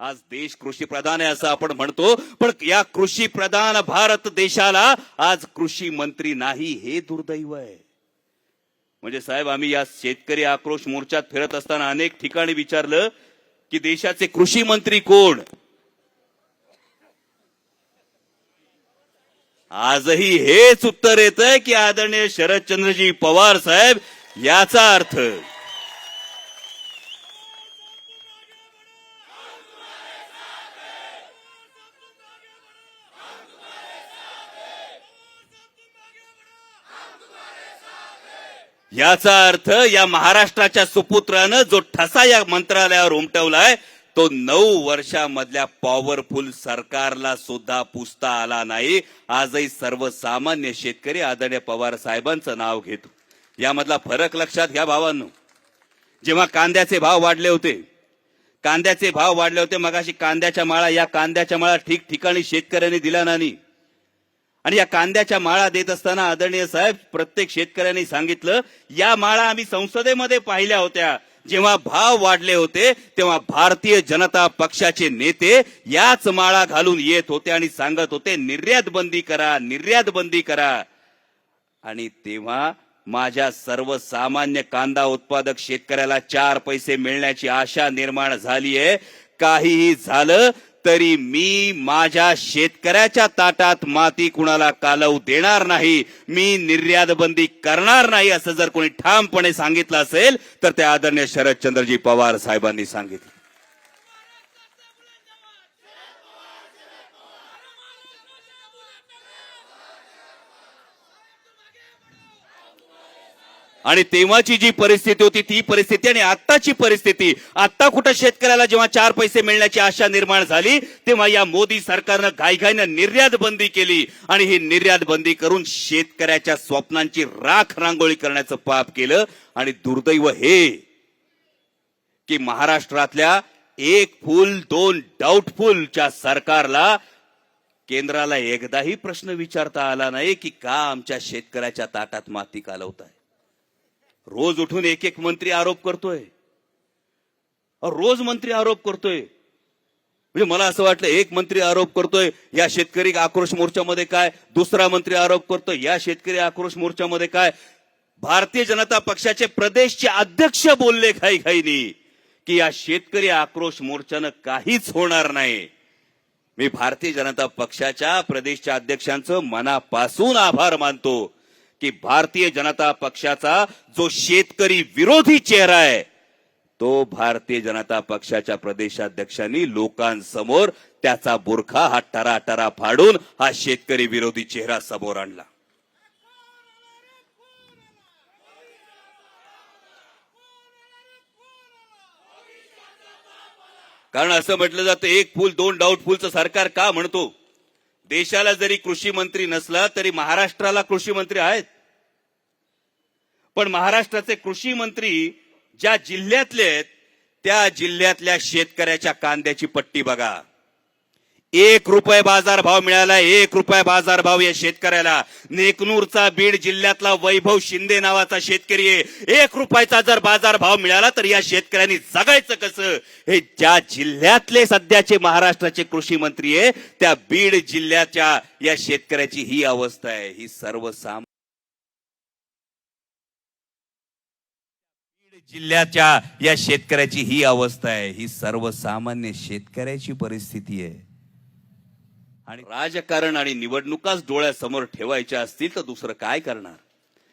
आज देश कृषी प्रधान आहे असं आपण म्हणतो पण या कृषी प्रधान भारत देशाला आज कृषी मंत्री नाही हे दुर्दैव आहे. म्हणजे साहेब आम्ही या शेतकरी आक्रोश मोर्चात फिरत असताना अनेक ठिकाणी विचारलं की देशाचे कृषी मंत्री कोण? आजही हेच उत्तर येत आहे की आदरणीय शरदचंद्रजी पवार साहेब याचा अर्थ याचा अर्थ या महाराष्ट्राच्या सुपुत्रानं जो ठसा या मंत्रालयावर उमटवलाय तो नऊ वर्षामधल्या पॉवरफुल सरकारला सुद्धा पुसता आला नाही. आजही सर्वसामान्य शेतकरी आदरणीय पवार साहेबांचं नाव घेतो. यामधला फरक लक्षात घ्या भावांनो. जेव्हा कांद्याचे भाव वाढले होते कांद्याचे भाव वाढले होते मगाशी कांद्याच्या माळा या कांद्याच्या माळा ठिकठिकाणी शेतकऱ्यांनी दिला नाही. आणि या कांद्याच्या माळा देत असताना आदरणीय साहेब प्रत्येक शेतकऱ्यांनी सांगितलं या माळा आम्ही संसदेमध्ये पाहिल्या होत्या. जेव्हा भाव वाढले होते तेव्हा भारतीय जनता पक्षाचे नेते याच माळा घालून येत होते आणि सांगत होते निर्यात बंदी करा निर्यात बंदी करा. आणि तेव्हा माझ्या सर्वसामान्य कांदा उत्पादक शेतकऱ्याला चार पैसे मिळण्याची आशा निर्माण झालीये. काहीही झालं तरी मी माझ्या शेतकऱ्याच्या ताटात माती कुणाला कालवू देणार नाही मी निर्यात बंदी करणार नाही असं जर कोणी ठामपणे सांगितलं असेल तर ते आदरणीय शरदचंद्रजी पवार साहेबांनी सांगितलं. आणि तेव्हाची जी परिस्थिती होती ती परिस्थिती आणि आत्ताची परिस्थिती आत्ता कुठं शेतकऱ्याला जेव्हा चार पैसे मिळण्याची आशा निर्माण झाली तेव्हा या मोदी सरकारनं घाईघाईनं निर्यात बंदी केली. आणि ही निर्यात बंदी करून शेतकऱ्याच्या स्वप्नांची राख रांगोळी करण्याचं पाप केलं. आणि दुर्दैव हे की महाराष्ट्रातल्या एक फुल दोन डाऊटफुलच्या सरकारला केंद्राला एकदाही प्रश्न विचारता आला नाही की का आमच्या शेतकऱ्याच्या ताटात माती कालवत आहे रोज उठून एक एक मंत्री आरोप करतोय. रोज मंत्री आरोप करतोय. म्हणजे मला असं वाटलं एक मंत्री आरोप करतोय या शेतकरी आक्रोश मोर्चामध्ये काय? दुसरा मंत्री आरोप करतोय या शेतकरी आक्रोश मोर्चामध्ये काय? भारतीय जनता पक्षाचे प्रदेशचे अध्यक्ष बोलले घाई घाईनी की या शेतकरी आक्रोश मोर्चानं काहीच होणार नाही. मी भारतीय जनता पक्षाच्या प्रदेशच्या अध्यक्षांचं मनापासून आभार मानतो. की भारतीय जनता पक्षाचा जो शेतकरी विरोधी चेहरा आहे तो भारतीय जनता पक्षाच्या प्रदेशाध्यक्षांनी लोकांसमोर त्याचा बुरखा हा टरा टरा फाडून हा शेतकरी विरोधी चेहरा समोर आणला. कारण असं म्हटलं जातं एक फुल दोन डाऊटफुलचं सरकार का म्हणतो? देशाला जरी कृषी मंत्री नसला तरी महाराष्ट्राला कृषी मंत्री आहेत. पण महाराष्ट्राचे कृषी मंत्री ज्या जिल्ह्यातले आहेत त्या जिल्ह्यातल्या शेतकऱ्याच्या कांद्याची पट्टी बघा. एक रुपये बाजार भाव मिळाला एक रुपये बाजार भाव या शेतकऱ्याला. नेकनूरचा बीड जिल्ह्यातला वैभव शिंदे नावाचा शेतकरी आहे. एक रुपयाचा जर बाजार भाव मिळाला तर या शेतकऱ्यांनी जगायचं कसं? हे ज्या जिल्ह्यातले सध्याचे महाराष्ट्राचे कृषी मंत्री आहे त्या बीड जिल्ह्याच्या या शेतकऱ्याची ही अवस्था आहे. ही सर्वसाम बीड जिल्ह्याच्या या शेतकऱ्याची ही अवस्था आहे. ही सर्वसामान्य शेतकऱ्याची परिस्थिती आहे. आणि राजकारण आणि निवडणुकाच डोळ्यासमोर ठेवायच्या असतील तर दुसरं काय करणार?